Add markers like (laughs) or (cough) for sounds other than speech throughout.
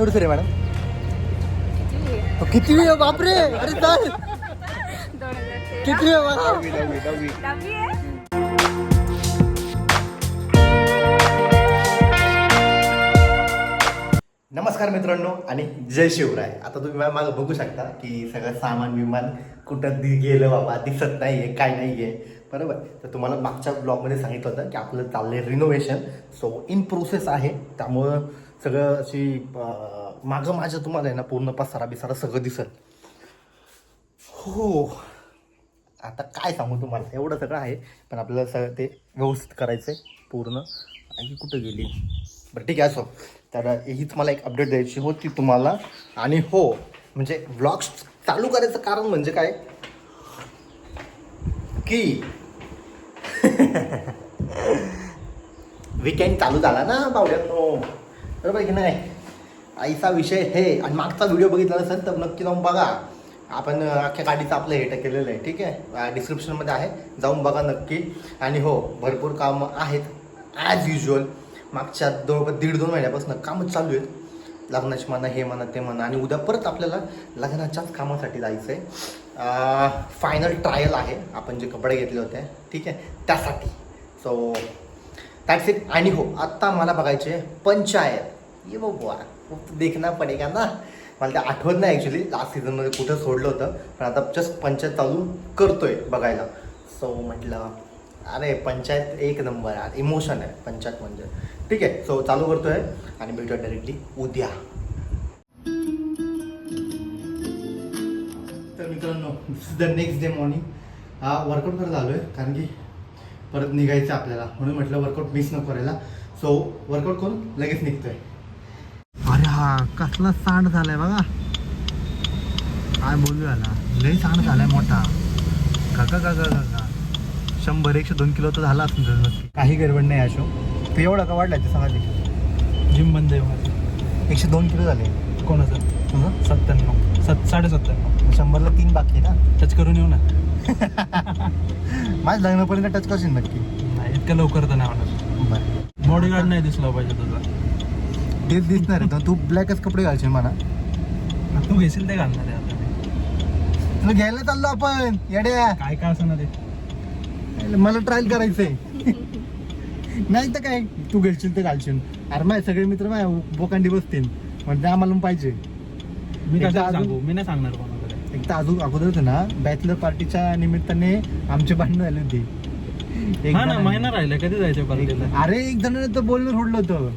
एवढं sir madam? किती वेळ? बापरे! अरे चाल किती वेळ? नमस्कार मित्रांनो आणि जय शिवराय. आता तुम्ही मागं बघू शकता की सगळं सामान विमान कुठं गेलं बाबा दिसत नाहीये काय नाहीये. बरोबर? तर तुम्हाला मागच्या ब्लॉगमध्ये सांगितलं होतं की आपलं चाललंय रिनोव्हेशन सो इन प्रोसेस आहे. त्यामुळं सगळं अशी मागं माझ्या तुम्हाला आहे ना पूर्ण पसारा बिसारा सगळं दिसत हो. आता काय सांगू तुम्हाला? एवढं सगळं आहे पण आपल्याला सगळं ते व्यवस्थित करायचं आहे पूर्ण. आणि कुठं गेली? बरं ठीक आहे असो. तर हीच मला एक अपडेट द्यायची होती तुम्हाला. आणि हो म्हणजे व्लॉग्स चालू करायचं कारण म्हणजे काय? की (laughs) विकेंड चालू झाला ना बावड्यानो बरोबर आहे की नाही? आईचा विषय हे आणि मागचा व्हिडिओ बघितला नसेल तर नक्की जाऊन बघा. आपण अख्ख्या गाडीचं आपलं हे केलेलं आहे ठीक आहे? डिस्क्रिप्शनमध्ये आहे. जाऊन बघा नक्की. आणि हो भरपूर कामं आहेत ॲज युजल मागच्या जवळपास दीड दोन महिन्यापासून कामच चालू आहेत. लग्नाची म्हणा हे म्हणा ते म्हणा. आणि उद्या परत आपल्याला लग्नाच्याच कामासाठी जायचं आहे फायनल ट्रायल आहे. आपण जे कपडे घेतले होते ठीक आहे? त्यासाठी. सो दॅट्स इट आणि हो आत्ता मला बघायचे पंचायत. ये बुवा खूप देखना पडेगा ना मला ते आठवत नाही ॲक्च्युली लास्ट सीझनमध्ये कुठं सोडलं होतं. पण आता जस्ट पंचायत चालू करतोय बघायला. सो म्हटलं अरे पंचायत एक नंबर आहे इमोशन आहे पंचायत म्हणजे. ठीक आहे सो चालू करतोय आणि भेटूया डायरेक्टली उद्या. तर मित्रांनो this is the next day morning हा वर्कआउट करत आलो आहे कारण की परत निघायचं आपल्याला. म्हणून म्हटलं वर्कआउट मिस नको करायला. सो वर्कआउट करून लगेच निघतोय. अरे हा कसला सांड झालाय बघा. काय बोलू याला? लय सांड झालाय मोठा. काका काका काका शंभर एकशे दोन किलो तर झाला असेल नक्की. काही गडबड नाही अशो ते एवढा का वाढलाय ते सांगा ते जिम बंद आहे माझं. एकशे दोन किलो झाले. कोणाचं? तुझं सत्त्याण्णव. सत साडे सत्त्याण्णव शंभरला तीन बाकी आहे ना? टच करून येऊ ना. (laughs) माझ्या लग्नापर्यंत टच करशील नक्की. नाही इतकं लवकर तर नाही होणार. बरं. बॉडीगार्ड नाही दिसला पाहिजे तुझा. तेच दिसणार आहे तर तू ब्लॅकच कपडे घालशील म्हणा. तू घेशील ते घालणार आहे आता. तुला घ्यायला चाललो आपण. येड्या. काय काय असं ना ते मला ट्रायल करायचंय. नाही तर काय तू घेशील ते घालशील. अरे माझे सगळे मित्र माझ्या बोकांडी बसतील. म्हणजे आम्हाला पण पाहिजे. मी एकदा काय अजून- सांगू? मी नाही सांगणार कोणाकडे एक तर अजून अगोदरच ना बॅचलर पार्टीच्या निमित्ताने आमचे भांडणं झाले होते. एक हा ना जणाने- महिना राहिला कधी जायचं पार्टीला अरे एक जणाने तर बोलणं सोडलं होतं.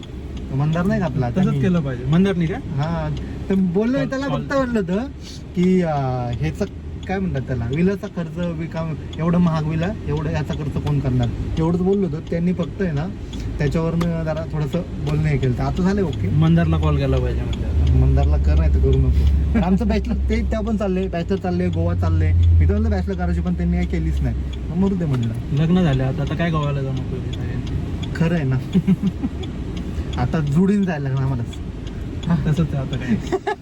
मंदार नाही घातला तसंच केलं पाहिजे. मंदारनी का? हा तर बोललो त्याला. फक्त म्हटलं होतं की अं, ह्याचं काय म्हणतात त्याला? विलाचा खर्च विकाम एवढं महाग विला एवढं याचा खर्च कोण करणार? एवढंच बोललो होतं. त्यांनी फक्त आहे ना त्याच्यावरनं जरा थोडंसं बोलणं हे केलं तर आता झालं ओके मंदारला कॉल केला पाहिजे म्हणजे मंदारला कर नाही तर करू नको. (laughs) आमचं बॅचलर ते त्या पण चाललंय बॅचलर चाललंय गोवा चाललंय. मी तर बॅचलर करायची पण त्यांनी काही केलीच नाही. मग मरू दे म्हणलं. लग्न झाले आता आता काय गोव्याला जाऊ नको खरं आहे ना. (laughs) आता जुडीन जायला लागणार आम्हाला तसंच आता काय. (laughs)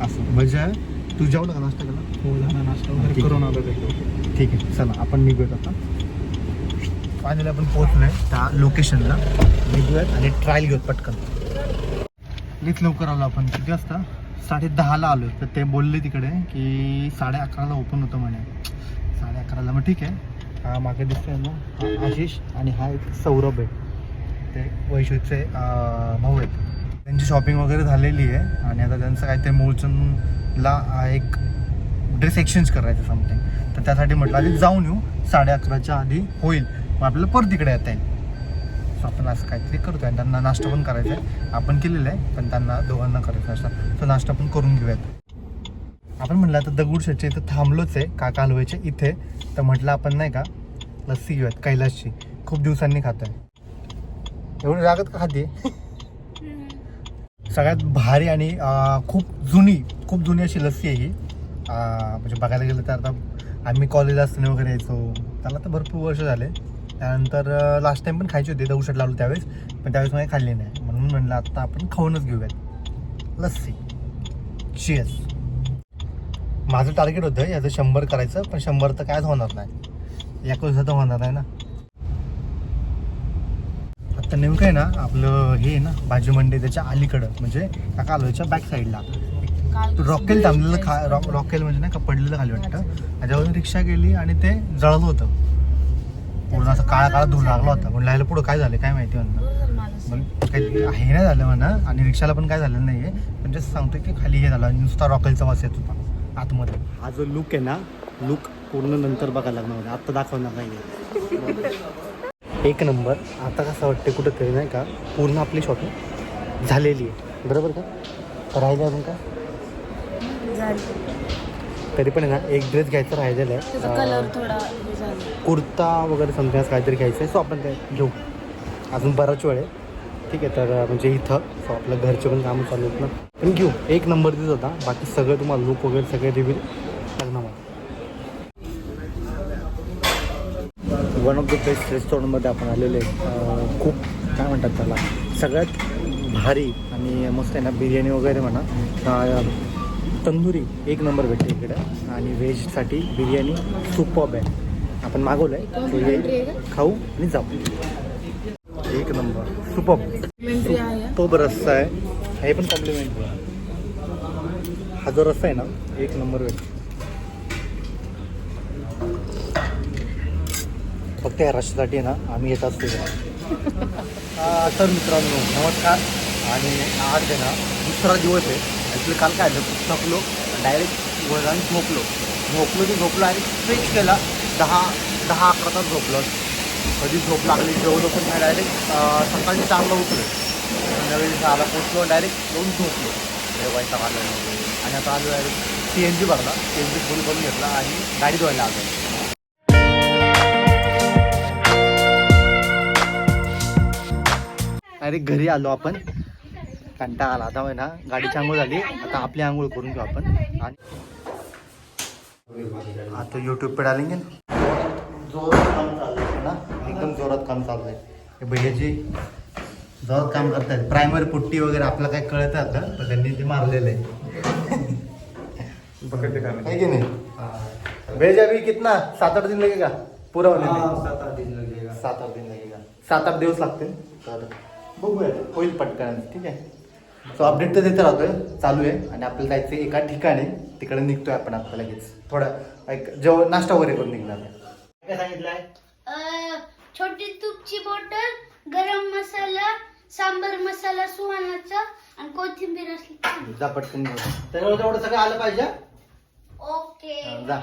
असं. म्हणजे तू जेवलं का नाश्ता केला? हो झाला नाश्ता वगैरे. करून आलो ठीक आहे चला आपण निघूयात आता. फायनली आपण पोहोचलोय त्या लोकेशनला निघूयात आणि ट्रायल घेऊयात पटकन. लीच लवकर आलो आपण. किती वाजता? साडे दहाला आलो तर ते बोलले तिकडे की साडे अकराला ओपन होतं म्हणे. साडे अकराला. मग ठीक आहे. हा मागे दिसतोय ना. हा आशिष आणि हा एक सौरभ आहे. ते वैशूचे भाऊ आहेत. त्यांची शॉपिंग वगैरे झालेली आहे. आणि आता त्यांचं काय ते मूळचंदला एक ड्रेस एक्सचेंज करायचं समथिंग तर त्यासाठी म्हटलं आधी जाऊन येऊ. साडे अकराच्या आधी होईल. मग आपल्याला परत तिकडे येता येईल. आपण असं काहीतरी करतोय आणि त्यांना नाश्ता पण करायचा आहे आपण केलेलं आहे पण त्यांना दोघांना करायचा नाश्ता. तो नाश्ता पण करून घेऊयात. आपण म्हटलं आता दगडूशेठच्या इथं थांबलोच आहे काका हलवायच्या इथे. तर म्हटलं आपण नाही का लस्सी घेऊयात कैलासची. खूप दिवसांनी खातोय. एवढी रागत का खाते? सगळ्यात भारी आणि अं, खूप जुनी खूप जुनी अशी लस्सी आहे ही. अं, म्हणजे बघायला गेलं तर आता आम्ही कॉलेजला असताना वगैरे यायचो. त्याला तर भरपूर वर्ष झाले. त्यानंतर लास्ट टाइम पण खायची होती दगडूशेठला आलो त्यावेळेस पण त्यावेळेस मला खाल्ली नाही. म्हणून म्हणलं आता आपण खाऊनच घेऊयात. लस्सी. शियस माझं टार्गेट होतं याचं शंभर करायचं पण शंभर तर कायच होणार नाही. एकोणीस तर होणार नाही ना. तर नेमकं आहे ना आपलं हे ना भाजी मंडी त्याच्या अलीकडं म्हणजे त्या कालव्याच्या बॅक साईडला रॉकेल थांबलेलं खा रॉ रॉकेल म्हणजे नाही का पडलेलं खाली वाटतं. त्याच्यावरून रिक्षा गेली आणि ते जळलं होतं. पूर्ण असं काळा काळा धूर लागला होता. पण लायला पुढं काय झालं काय माहिती म्हणलं मग काही हे नाही झालं म्हणा आणि रिक्षाला पण काय झालं नाही आहे पण जस्ट सांगतोय की खाली हे झालं नुसता रॉकेलचा वास येत होता आतमध्ये. हा जो लुक आहे ना लुक पूर्ण नंतर बघायला लागणार होता आत्ता दाखवणार नाही एक नंबर. आता कसं वाटतं कुठंतरी नाही का पूर्ण आपली शॉपिंग झालेली आहे. बरोबर का? राहिलं अजून का? तरी पण आहे ना एक ड्रेस घ्यायचा राहिलेला आहे. कलर थोडा हे कुर्ता वगैरे समजा काहीतरी घ्यायचं आहे सो आपण काय घेऊ. अजून बराच वेळ आहे. ठीक आहे तर म्हणजे इथं. सो आपल्या घरचे पण कामं चालू आहेत ना. पण घेऊ. एक नंबर दिसत होता. बाकी सगळं तुम्हाला लुक वगैरे सगळे रिव्ह्यू लग्नामध्ये वन ऑफ द बेस्ट रेस्टॉरंटमध्ये आपण आलेले आहे. खूप काय म्हणतात त्याला? सगळ्यात भारी आणि मस्त आहे ना बिर्याणी वगैरे म्हणा. तंदुरी एक नंबर भेटते इकडे. आणि व्हेजसाठी बिर्याणी सुपॉब आहे. आपण मागवलं आहे खाऊ आणि जाऊ. एक नंबर. आहे. तो रस्सा आहे. हे पण कॉम्प्लिमेंट हा जो रस्सा आहे ना एक नंबर भेटतो फक्त या रस्त्यासाठी आहे ना आम्ही येत असतो तर मित्रांनो नमस्कार. आणि आज आहे ना दुसरा दिवस आहे. ॲक्च्युली काल काय झालं? थकलो डायरेक्ट जाऊन झोपलो. झोपलो की झोपलो आणि स्ट्रेच केला. दहा दहा अकरा तास झोपलं. कधी झोप लागली जेवलो पण नाही डायरेक्ट सकाळी चांगलं उठलो. संध्याकाळी सहाला पोचलो डायरेक्ट जाऊन झोपलो. वाईट आलं आणि आता आलो डायरेक्ट सी एन जी भरला. सी एन जी फुल करून घेतला आणि गाडी धुवायला आलो. अरे घरी आलो आपण. कंटाळा आला आता ना? गाडीची आंघोळ झाली. आता आपली आंघोळ करून घेऊ आपण. आणि आता यूट्यूब पे डालेंगे ना? जोरात काम चालू आहे ना? एकदम जोरात काम चालू आहे हे भैयाजी जोरात काम करतायत प्रायमरी पुट्टी वगैरे आपलं काही कळत आता पण त्यांनी ते मारलेलं आहे. है की नाही? भेज अभी कितना? सात आठ दिन लगेगा? पूरा होने सात आठ दिन लगेगा. सात आठ दिन लगेगा. सात आठ दिवस लागतील तर बघूया होईल पटकन. ठीक आहे. सो अपडेट तर देत राहतोय चालू आहे. आणि आपल्याला जायचं एका ठिकाणी. तिकडे निघतोय आपण आता लगेच. थोडं एक जेवण नाश्ता वगैरे करून निघणार आहे. काय सांगितलंय? अ, छोटी तूपची बॉटल गरम मसाला सांबर मसाला सुहानाचा आणि कोथिंबीर असली. जा पटकन घेऊन. तेवढं सगळं आलं पाहिजे ओके. हा, जा.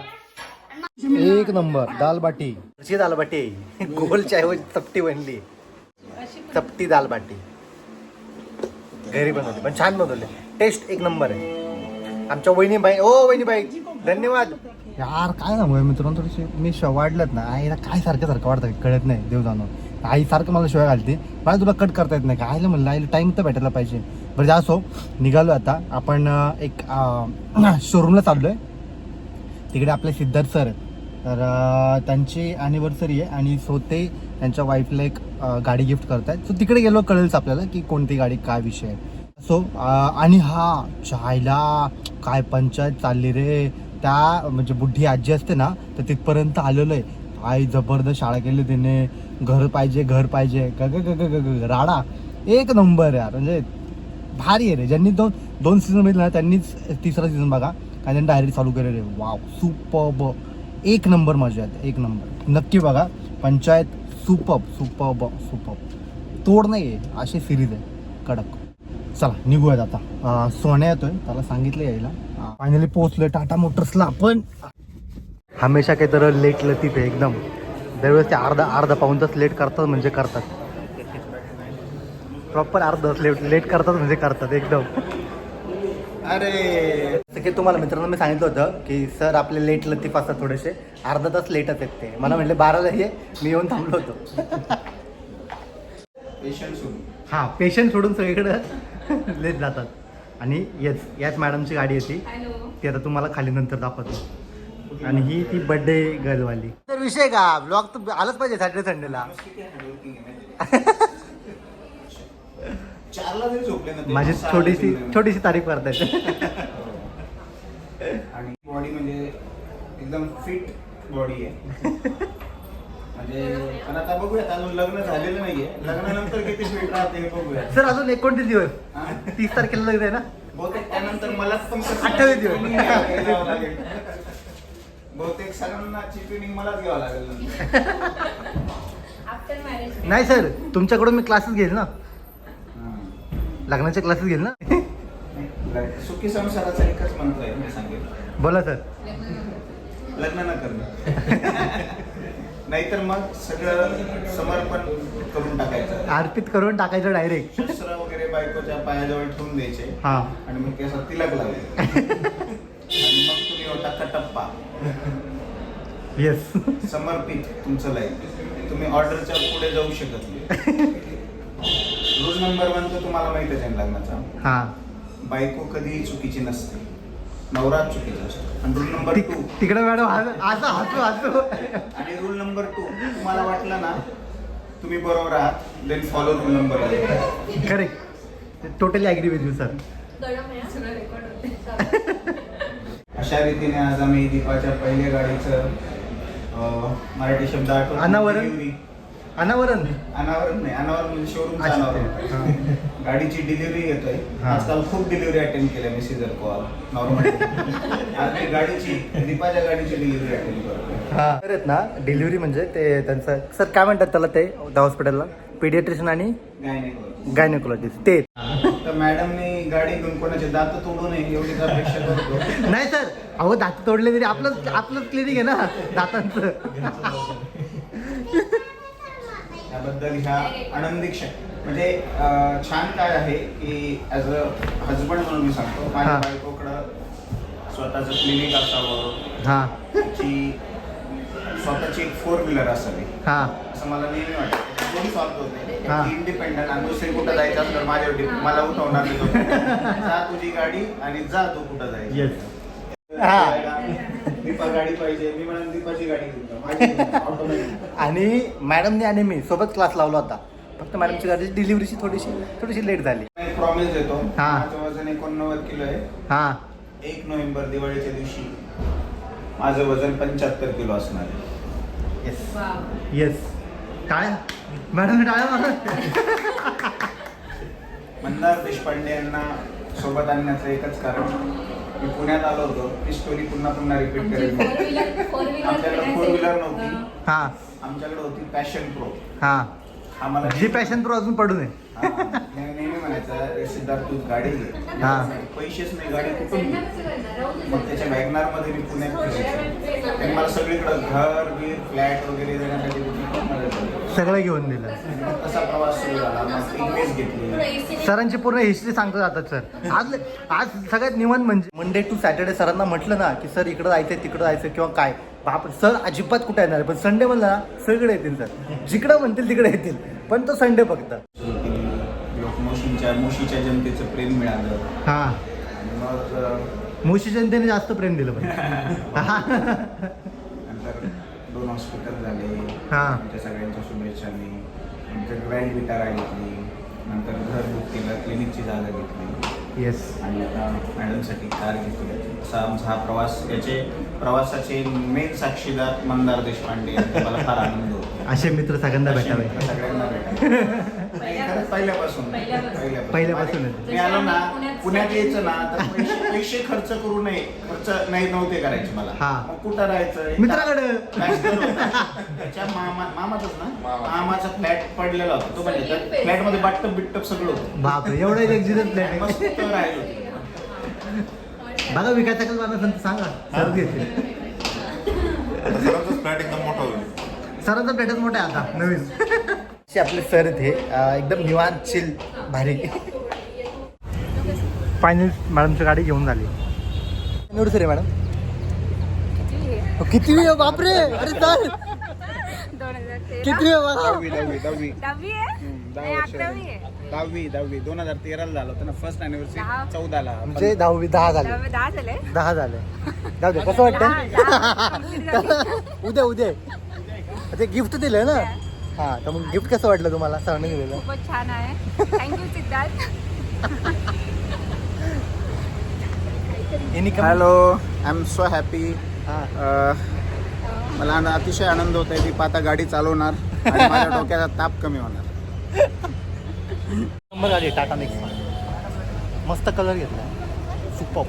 एक नंबर दाल बाटी. कशी दाल बाटी? (laughs) गोलच्या ऐवजी चपटी बनली. चपटी दाल बाटी. घरी बनवली पण छान बनवले. टेस्ट एक नंबर आहे. आमच्या वहिनीबाई ओ वहिनीबाई धन्यवाद. यार काय सांगू मित्रांनो थोडीशी मी शिवाय वाढलत ना आईला काय सारखं सारखं वाटतं कळत नाही देव जाणून आई सारखं मला शिवाय घालते मला तुला कट करता येत नाही. का आईला म्हणलं आईला टाईम तर भेटायला पाहिजे. बरं जा असो निघालो आता. आपण एक शोरूमला (clears throat) आहे तिकडे आपले सिद्धार्थ सर तर त्यांची ॲनिव्हर्सरी आहे आणि सो ते त्यांच्या वाईफला एक गाडी गिफ्ट करतायत. सो तिकडे गेलो कळेलच आपल्याला की कोणती गाडी काय विषय आहे. सो आणि हा चायला काय पंचायत चालली रे? त्या म्हणजे बुद्धी आजी असते ना तर तिथपर्यंत आलेलो आहे. काय जबरदस्त शाळा केली तिने. घर पाहिजे घर पाहिजे. ग ग ग ग ग ग. राडा. एक नंबर यार. म्हणजे भारी आहे रे. ज्यांनी दोन दोन सीझन बघितलं ना त्यांनीच तिसरा सीझन बघा. आणि त्यांनी डायरेक्ट चालू केले रे वाव सुपब एक नंबर मजा येते. एक नंबर. नक्की बघा. पंचायत सुपब सुपब सुपब तोड नाही आहे अशी सिरीज आहे. कडक. चला निघूयात आता. सोन्या येतोय त्याला सांगितलं यायला. फायनली पोहोचलोय टाटा मोटर्सला पण हमेशा काही तर लेट लतीत आहे एकदम. दरवेळेस ते अर्धा अर्धा पाऊन तास लेट करतात म्हणजे करतात. प्रॉपर अर्धा तास लेट लेट करतात म्हणजे करतात एकदम. अरे! की तुम्हाला मित्रांनो मी सांगितलं होतं की सर आपले लेट लतीफ असतात थोडेसे. अर्धा तास लेटच आहेत ते. मला म्हटले बाराला ये मी येऊन थांबलो होतो. हा पेशंट सोडून सगळीकडे. (laughs) लेट जातात. आणि येस याच मॅडमची गाडी येते. ती आता तुम्हाला खाली नंतर दाखवतो. आणि ही ती बर्थडे गर्लवाली तर विषय का? ब्लॉग तर आलंच पाहिजे सॅटर्डे संडेला माझी छोटीशी. छोटीशी तारीफ करतायत आणि बॉडी म्हणजे एकदम फिट बॉडी आहे. (laughs) म्हणजे पण आता बघूयात अजून लग्न झालेलं नाहीये. लग्नानंतर किती स्वीट राहते हे बघूया सर अजून एकोणतीस दिवस. हा? तीस तारखेला लग्न आहे ना? बहुतेक त्यानंतर मलाच पण अठ्ठावीस दिवस. घ्यावं लागेल. बहुतेक सगळ्यांना ट्रेनिंग मलाच घ्यावं लागेल नंतर. आफ्टर मॅरेज नाही सर तुमच्याकडून मी क्लासेस घेईल ना. हा. लग्नाचे क्लासेस घेईल ना? नाही, सुखी संसाराचा एकच मंत्र आहे मी सांगेन बोला सर. लग्न न करणं. नाहीतर मग सगळं समर्पण करून टाकायचं. अर्पित करून टाकायचं डायरेक्ट शस्त्र वगैरे बायकोच्या पायाजवळ ठेवून द्यायचे. हा. आणि मग केसात तिलक लावले (laughs) आणि मग तुम्ही होता कटप्पा. येस समर्पित तुमचं लाईफ तुम्ही ऑर्डरच्या पुढे जाऊ शकत नाही. रूल नंबर वन तर तुम्हाला माहितच आहे लग्नाचा. हा. बायको कधीही चुकीची नसते. नवराच चुकीचा असतो. आणि रूल नंबर टू तिकडे मॅडम असं हसू हसू आणि रूल नंबर टू तुम्हाला वाटलं ना तुम्ही बरोबर आहात then follow rule number correct totally agree with you sir अशा रीतीने आज आम्ही दीपाच्या पहिल्या गाडीचं अं, मराठी शब्द आठवतो. अनावरण? अनावरण अनावरण नाही. अनावरण म्हणजे अच्छा. अनावरण. गाडीची डिलिव्हरी येतोय हा. आजकाल खूप डिलिव्हरी अटेंड केल्या मी सीझर कॉल नॉर्मल आज मी गाडीची दीपाच्या गाडीची डिलिव्हरी अटेंड करतोय. हा. तर आहेत ना डिलिव्हरी म्हणजे ते त्यांचं सर काय म्हणतात त्याला ते हॉस्पिटलला पिडियाट्रिशियन आणि गायनेकोलॉजी गायनेकोलॉजिस्ट ते. तर मॅडमने गाडी घेऊन कोणाचे दात तोडू नये एवढीच अपेक्षा करतो. नाही सर. अहो दात तोडले तरी आपलं आपलंच क्लिनिक आहे ना दातांचं. त्याबद्दल ह्या आनंदी क्षण. म्हणजे छान काय आहे की ॲज अ हजबंड म्हणून मी सांगतो माझ्या. बायकोकडं स्वतःचं क्लिनिक असावं. हा. तिची स्वतःची एक फोर व्हीलर असावी. हा. असं मला नेहमी वाटतं. होते. इंडिपेंडंट आणि दुसरी कुठं जायचं असलं माझ्यावर depend. मला उठवणार. (laughs) जा तुझी गाडी आणि जा तू कुठं जायचं. गाडी पाहिजे मी म्हणून दीपाची गाडी घेऊन. माझी. आणि मॅडमने आणि मी सोबत क्लास लावला होता. फक्त मॅडमची गाडीची डिलिव्हरीची थोडीशी थोडीशी लेट झाली. एक प्रॉमिस देतो. हा. माझं वजन एकोणनव्वद किलो आहे. हा. एक नोव्हेंबर दिवाळीच्या दिवशी माझं वजन पंच्याहत्तर किलो असणार आहे. येस येस टाळ्या मॅडम टाळ्या मारा. मंदार देशपांडे यांना सोबत आणण्याचं एकच कारण मी पुण्यात आलो होतो. ती स्टोरी पुन्हा पुन्हा रिपीट करेल. आमच्याकडे फोर व्हीलर नव्हती. हा. आमच्याकडे होती पॅशन प्रो हा. आम्हाला जी पॅशन प्रो अजून पडू नये. हा, नेहमी नेहमी म्हणायचं "अरे सिद्धार्थ तू गाडी घे. हा. पैसेच नाही गाडी कुठून घेऊ?" मग त्याच्या वॅगनारमध्ये मी पुण्यात फिरायचो. त्यांनी मला सगळीकडे घर बीर फ्लॅट वगैरे देण्यासाठी त्याची खूप मदत केली. सगळं घेऊन दिलं. मग तसा प्रवास सुरू झाला? मग इंग्लिश घेतली. सरांची पूर्ण हिस्ट्री सांगतो जातात सर आज आज सगळ्यात निवांत म्हणजे मंडे टू सॅटर्डे सरांना म्हटलं ना की सर इकडं जायचंय तिकडं जायचं किंवा काय? बाप सर अजिबात कुठे येणार पण संडे म्हणलं ना सगळे येतील सर जिकडं म्हणतील तिकडे येतील. पण तो संडे फक्त. मुशीच्या जनतेचं प्रेम मिळालं. हा. आणि मग अं, मुशी जनतेने जास्त प्रेम दिलं पण. (laughs) (laughs) नंतर दोन हॉस्पिटल झाले. हा. आमच्या सगळ्यांच्या शुभेच्छांनी नंतर ग्रँड विटारा घेतली नंतर घर बुक केलं क्लिनिकची जागा घेतली. येस आणि आता मॅडमसाठी कार घेतली. असा आमचा हा प्रवास याचे प्रवासाचे मेन साक्षीदार मंदार देशपांडे मला फार आनंद होतो. असे मित्र सगळ्यांना भेटावे. सगळ्यांना भेटावे. (laughs) पहिल्यापासून. पहिल्यापासून. मी आलो ना पुण्यात यायचं ना तर पैसे पैसे खर्च करू नये. खर्च नाही नव्हते करायचे मला. हा. मग कुठं राहायचं? मित्राकडं. Bachelor होता. त्याच्या मामा मामाचाच ना? मामाचा फ्लॅट पडलेला होता. तो म्हणजे फ्लॅटमध्ये बाटप बिट्टप सगळं होतं. बापरे एवढं एक्झिडेंट प्लॅन मस्त राहिलो बघा विकायचा कल संत सांगा. सर घेतील सरांचाच फ्लॅट एकदम मोठा होईल. सरांचा प्लॅटच मोठा आहे आता नवीन. असे आपले सर अं, एकदम निवांत चिल भारी. फायनल मॅडमची गाडी घेऊन झाली. एवढं सर मॅडम? हो, किती वेळ बापरे! अरे तेरा? किती दहावी दहावी दहावी. दहावी दहावी दोन हजार तेराला झालं होतं ना फर्स्ट दहा. अॅनिव्हर्सरी चौदाला. म्हणजे दहावी दहा झाले. दहा झाले? जाऊ दे कसं. वाटतं उद्या उद्या. ते गिफ्ट दिलं ना? हा तर मग गिफ्ट कसं वाटलं तुम्हाला? सरांनी दिलेलं? खूपच छान आहे. Thank you Siddharth. Hello I am so happy मला अतिशय आनंद होत आहे मी आता गाडी चालवणार आणि (laughs) माझ्या डोक्याचा ताप कमी होणार. नंबर आली टाटा नेक्स्ट. मस्त कलर घेतला. सुपर